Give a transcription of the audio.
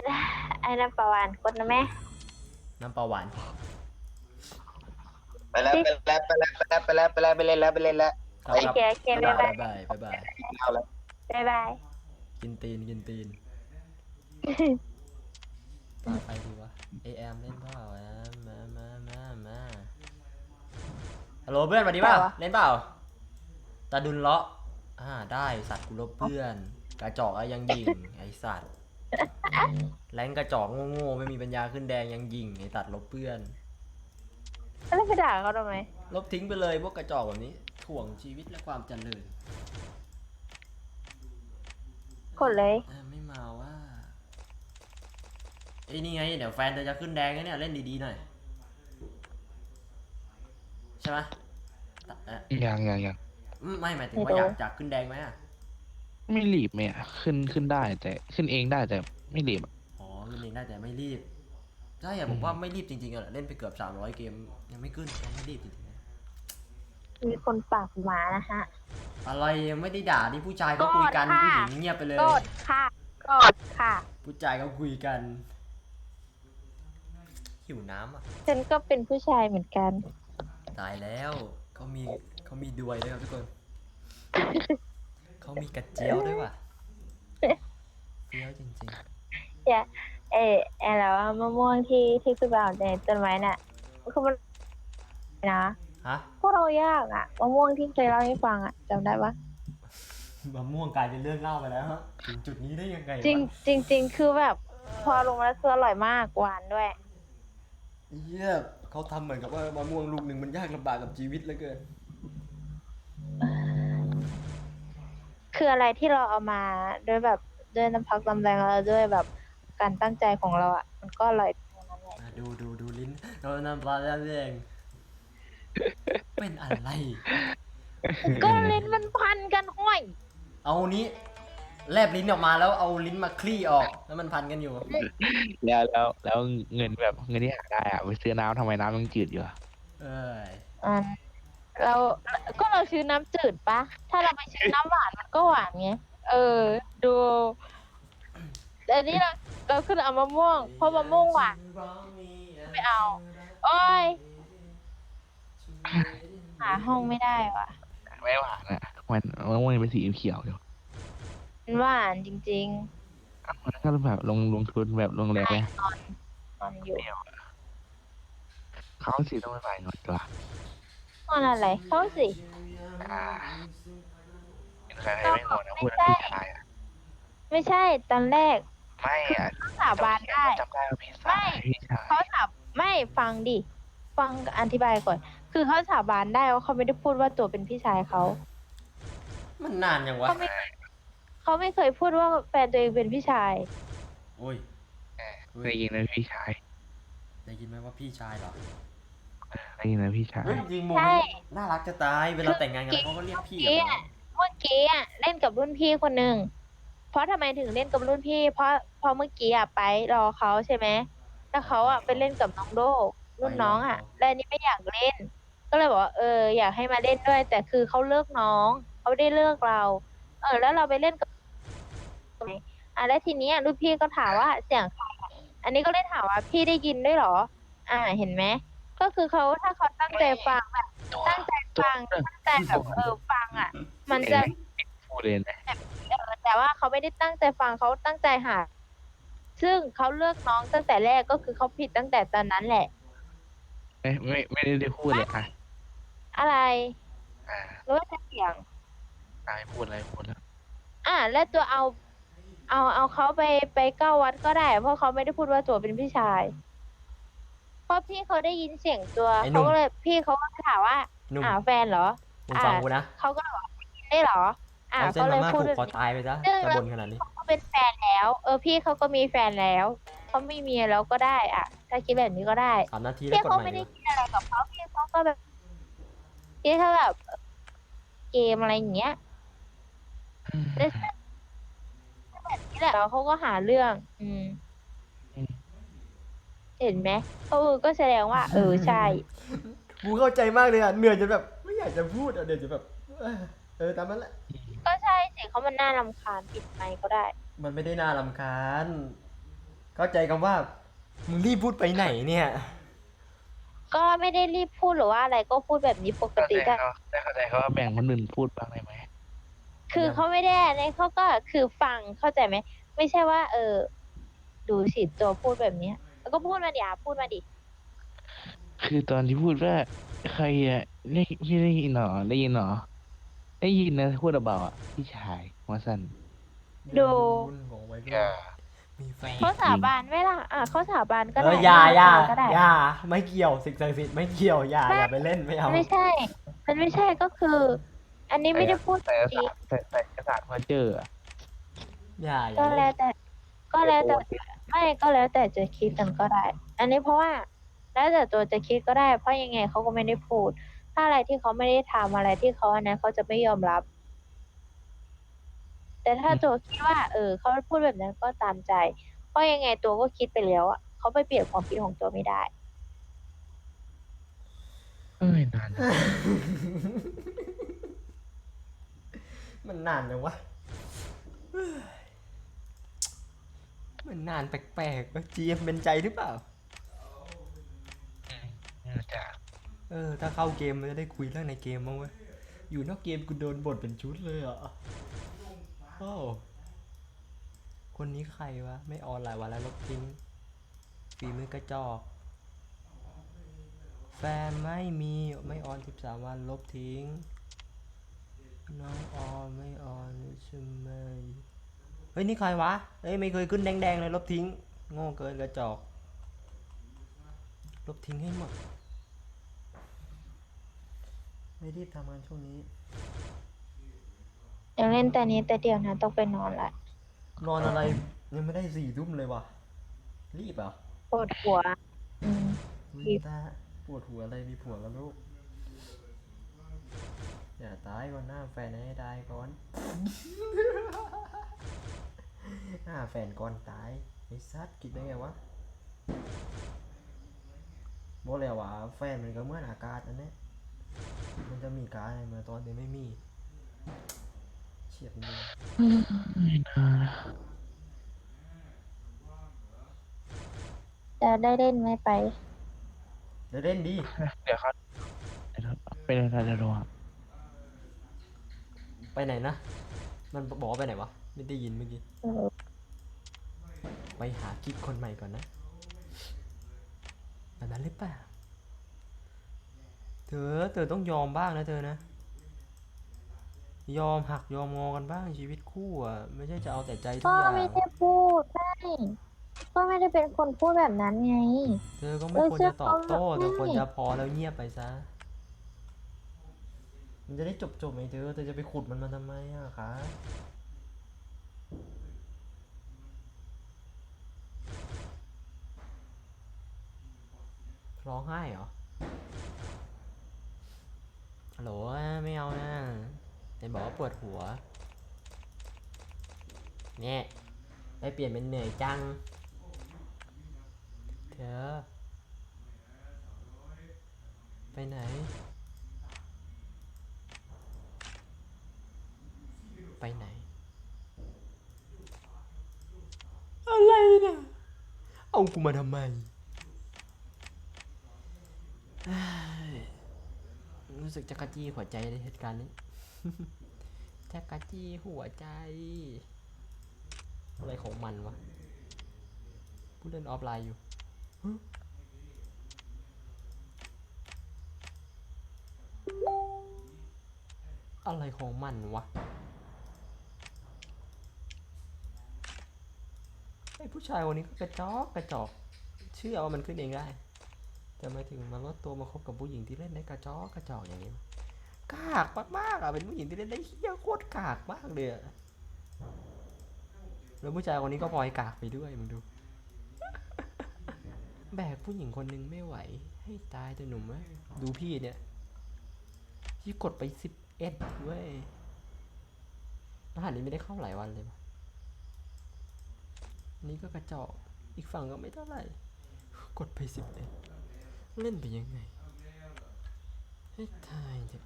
นนั้นอันนั้นประวันกดนะแม่น้ำปลาหวาน ไปแล้วไปแล้วไปแล้วไปแล้วไปแล้วไปแล้วไปเล่นแล้วไปเล่นแล้วครับโอครับเคโอเคบ๊ายบายบายบายบายบายเอาแล้ว บ๊ายบาย กินตีน กินตีนตาใครดีวะเอแอมเล่นเปล่าอะมามามามาฮัลโหลเพื่อนสวัสดีเปล่าเปล่าวะ เล่นเปล่าตาดุนเลาะอ่าได้สัตว์กูลบเพื่อน กระจอกอะยังยิงไอสัตว์ แรงกระจอกโง่ๆไม่มีปัญญาขึ้นแดงยังยิงไอสัตว์ลบเพื่อน แล้วไปด่าเขาทำไมลบทิ้งไปเลยพวกกระจอกแบบนี้ถ่วงชีวิตและความเจริญกดเลยอะไม่มาว่าไอ้ยนี่ไงเดี๋ยวแฟนเธอจะขึ้นแดงแล้วเนี่ยเล่นดีๆหน่อยใช่ไหมตะเอ่อยังยังยังอืมไม่หมายถึงว่าอยากอยากขึ้นแดงไหมอะ ไม่รีบไหมอะขึ้นขึ้นได้แต่ขึ้นเองได้แต่ไม่รีบอะอ๋อขึ้นเองได้แต่ไม่รีบใช่อะผมว่าไม่รีบจริงๆอะเล่นไปเกือบ300เกม ยังไม่ขึ้นยังไม่รีบจริงมีคนปากหมานะฮะๆอะไรยังไม่ได้ด่าที่ผู้ชายก็คุยกันกดค่ะผู้หญิงเงียบไปเลยกดค่ะกดค่ะ ผู้ชายก็คุยกันหิวน้ำอะฉันก็เป็นผู้ชายเหมือนกัน ตายแล้วเขามีเขามีด้วยด้วยครับทุกคน เขามีกระเจียวด้วยว่ะเฟี้ยวจริงอย่าเออไอแล้วะมะม่วงที่ที่คือแบบในต้นไม้น่ะคือมันนะๆ ฮะ พวกเรายากอะมะม่วงที่เคยเล่าให้ฟังอะจำได้ปะมะม่วงกลายเป็นเรื่องเล่าไปแล้วฮะ ถึงจุดนี้ได้ยังไงวะจริงจริงจริงคือแบบ พอลงมาแล้วคืออร่อยมากหวานด้วย เยี่ยเขาทำเหมือนกับว่ามะม่วงลูกหนึ่งมันยากลำบากกับชีวิตเหลือเกิน คืออะไรที่เราเอามาด้วยแบบด้วยน้ำพักน้ำแรงแล้วด้วยแบบการตั้งใจของเราอะ มันก็อร่อยทั้งนั้นแหละอะดูดูดูลิ้นเราน้ำปลาแล้วเองเป็นอะไร ก็ลิ้นมันพันกันห้อย เอานี้แลบลิ้นออกมาแล้วเอาลิ้นมาคลี่ออก แล้วมันพันกันอยู่ แล้วแล้วแล้วเงินแบบเงินที่หาได้อะไปซื้อน้ำทำไมน้ำยังจืดอยู่อะเอ้ยอ่า เราก็เราซื้อน้ำจืดปะ ถ้าเราไปซื้อน้ำหวานมันก็หวานไง เออ ดูแต่อันนี้เราเราขึ้นเอามะม่วง เพราะมะม่วงหวานไม่เอา โอ้ย หาห้องไม่ได้ว่ะ ไม่หวานอะมันมันมันเป็นสีเขียวอยู่มันหวานจริงอะมันก็แบบลงลงทุนแบบลงแรงไหมๆนอนนอนอยู่ เขาสีต้องไปใส่หน่อยตัวน อนอะไร เข้าสิอ่าเป็นใครไม่งงนะพูดนะพี่ชายอะไม่ใช่ตอนแรกไม่อะเขาสาบานได้ จำได้ว่าพี่ชายพี่ชายเขาสาบไม่ฟังดิ ฟังอธิบายก่อน คือเขาสาบานได้ว่าเขาไม่ได้พูดว่าตัวเป็นพี่ชายเขามันนานยังวะเขาไม่เขาไม่เคยพูดว่าแฟนตัวเองเป็นพี่ชาย โอ้ยได้ยินนะพี่ชาย ได้ยินไหมว่าพี่ชายเหรอได้ยิ นนะพี่ชาย เฮ้ยจริงโมใช่มันน่ารักจะตาย เวลาแต่งงานกันเขาก็เรียกพี่กับน้องเมื่อกี้อะเล่นกับรุ่นพี่คนหนึ่ง เพราะทำไมถึงเล่นกับรุ่นพี่ เพราะเพราะเมื่อกี้อะไปรอเขาใช่ไหมแล้วเขาอะไปเล่นกับน้องโดรุ่นน้องอะแล้วอันนี้ไม่อยากเล่น ก็เลยบอกว่าเอออยากให้มาเล่นด้วย แต่คือเขาเลิกน้องเขาได้เลิกเรา เออ แล้วเราไปเล่นกับอะแล้วทีเนี้ยรุ่นพี่ก็ถามว่าเสียงใครอะอันนี้ก็เลยถามว่าพี่ได้ยินด้วยเหรอ อ่าเห็นไหม ก็คือเขาถ้าเขาตั้งใจฟังแบบตั้งใจฟังตั้งใจแบบเออฟังอะ มันจะพูดเลยนะเออแต่ว่าเขาไม่ได้ตั้งใจฟังเขาตั้งใจหาซึ่งเขาเลือกน้องตั้งแต่แรกก็คือเขาผิดตั้งแต่ตอนนั้นแหละ ไม่ไม่ไม่ได้พูดเลยอะ อะไรอ่าหรือว่าจะเสียงนายพูดอะไรพูดแล้ว อ่า แล้วตัวเอา เอาเอาเขาไปไปเก้าวัดก็ได้ เพราะเขาไม่ได้พูดว่าตัวเป็นพี่ชายเพ ราะพี่เขาได้ยินเสียงตัวไอ้หนุ่เขาม ก็เลยพี่เขาก็ถามว่านุ่มอ่าแฟนเหรอ มึงฟังกูนะเขาก็เลยบอกได้เหรอ อ่าเอาเส้นก็เลมายม่าพูดผูกคอตายไปซะเรื่องจะบ่นขนาดนี้ เขาเป็นแฟนแล้ว เออพี่เขาก็มีแฟนแล้วเขาไม่มีแล้วก็ได้อะ ถ้าคิดแบบนี้ก็ได้ สามนาทีแล้วพี่กดเขาใหม่ไม่ได้ดีกว่าคิดอะไรกับเขาพี่เขาก็แบบพี่เขาแบบเกมอะไรอย่างเงี้ยแล้วแบบนี้แหละแล้วเขาก็หาเรื่อง อืม เห็นไหมเออก็แสดงว่า เออใช่กูเข้าใจมากเลยอะเหนื่อยจนแบบไม่อยากจะพูดอะเดี๋ยวจะแบบเออเออตามนั้นแหละก็ใช่สิเขามันน่ารำคาญปิดไมค์ก็ได้ มันไม่ได้น่ารำคาญก็เข้าใจคำว่ามึงรีบพูดไปไหนเนี่ย ก็ไม่ได้รีบพูดหรือว่าอะไรก็พูดแบบนี้ปกเข้าติใจแต่เขาแต่เข้าใจเขาว่าแบ่งคนอื่นพูดบ้างได้ไหมคือเขาไม่ได้ในเขาก็คือฟังเข้าใจไหมไม่ใช่ว่า เออ ดูสิตัวพูดแบบเนี้ยแล้ว ก็พูดมาดิอะพูดมาดิ คือตอนที่พูดว่า ใครอะได้พี่ได้ยินหรอได้ยินหรอได้ยินนะพูดเบาๆอะพี่ชายว่าสั้นดูบอกไว้อย่ามีแฟนเขาสาบานไหม่ล่ะอะเขาสาบานก็เอได้ออย่าอย่าก็ได้ อย่าไม่เกี่ยวสิ่งศักดิ์สิทธิ์ไม่เกี่ยวอย่าไม่ อย่าไปเล่นไม่เอาไม่ใช่ มันไม่ใช่ก็คือ อันนี้ไม่ได้พูดแต่จริงแต่แต่กระดาษเพอเจออะอย่าอย่าก็เล่แล้วนแต่ ก็แล้วแต่ไม่ก็แล้วแต่จะคิดกันก็ได้ อันนี้เพราะว่าแล้วแต่ตัวจะคิดก็ได้ เพราะยังไงเขาก็ไม่ได้พูด ถ้าอะไรที่เขาไม่ได้ทำอะไรที่เขาอันนั้นเขาจะไม่ยอมรับ แต่ถ้าตัวคิดว่า เออเขาพูดแบบนั้นก็ตามใจ เพราะยังไงตัวก็คิดไปแล้วอะเขาไปเปลี่ยนความคิดของตัวไม่ได้ เอ้ยนานมันนานจังวะเฮ้ย มันนานแปลกๆจีเอ็มเป็นใจหรือเปล่า น่าจะเออ ถ้าเข้าเกมมันจะได้คุยเรื่องในเกมมั้างเว้ย อยู่นอกเกมกูโดนบทเป็นชุดเลยอะโอ้าวคนนี้ใครวะ ไม่ออนหลายวันแล้วลบทิ้งฝีมือกระจอก แฟนไม่มีไม่ออน13วันลบทิ้ง น้องออนไม่ออนใช่ไหม เฮ้ยนี่ใครวะ เฮ้ยไม่เคยขึ้นแดงๆเลยลบทิ้ง โง่เกินกระจอก ลบทิ้งให้หมด ไม่รีบทำงานช่วงนี้ยังเล่นแต่นี้แต่เดียวนะต้องไปนอนละนอนอะไรยังไม่ได้สี่ทุ่มเลยวะรีบเหรอะปวดหัว อืม รีบ ตาปวดหัวอะไรมีผัวแล้วลูก อย่าตายก่อนหน้าแฟนให้ตายก่อน หน้าแฟนก่อนตายไอ้ซัดคิดได้ไงวะบอกเลยว่าแฟนมันก็เหมื่อนอากาศอันเนี้ยมันจะมีการอะไรมาตอนเดียวไม่มีเฉียบจริงจะได้เล่นไหมไป เดี๋ยวเล่นดีเดี๋ยวเขาเดี๋ยวเป็นอะไรเดี๋ยวดูอะไปไหนนะ มันบอกว่าไปไหนวะ ไม่ได้ยินเมื่อกี้เออไปหากิ๊กคนใหม่ก่อนนะแบบนั้นหรือเปล่า เธอ เธอต้องยอมบ้างนะเธอนะ ยอมหักยอมงอกันบ้างชีวิตคู่อะ ไม่ใช่จะเอาแต่ใจทุกก็อย่าง ไม่ได้พูดไม่ก็ไม่ได้เป็นคนพูดแบบนั้นไง เธอก็ไม่เออควรเชื่อจะตอบโต้เขาเธอควรไม่จะพอแล้วเงียบไปซะ มันจะได้จบจบๆไหมเธอ เธอจะไปขุดมันมาทำไมอะคะ ร้องไห้เหรอฮัลโหลไม่เอานะเห็นบอกว่าปวดหัว เนี่ยไปเปลี่ยนเป็นเหนื่อยจัง เธอ ไปไหน ไปไหน อะไรนะเอากูมาทำไมเอ้ย รู้สึกจักรจี้หัวใจในเหตุการณ์นี้จักรจี้หัวใจ อะไรของมันวะผู้เล่นออฟไลน์อยู่อะไรของมันวะไอผู้ชายคนนี้ก็กระจอกกระจอก เชื่อว่ามันขึ้นเองได้ แต่หมายถึงมาลดตัวมาคบกับผู้หญิงที่เล่นได้กระจอกกระจอกอย่างนี้กากมากๆอะเป็นผู้หญิงที่เล่นได้เฮี้ยโคตรกากมากเลยอะแล้วผู้ชายคนนี้ก็พลอยกากไปด้วยมึงดู แบกผู้หญิงคนหนึ่งไม่ไหว ให้ตายแต่หนุ่มเว้ยดูพี่เนี่ยที่กดไปสิบเอ็ดเว้ยรหัสนี้ไม่ได้เข้าหลายวันเลยวะอันนี่ก็กระจอก อีกฝั่งก็ไม่เท่าไหร่ กดไปสิบเอ็ด เล่นไปยังไง ให้ทายเถอะ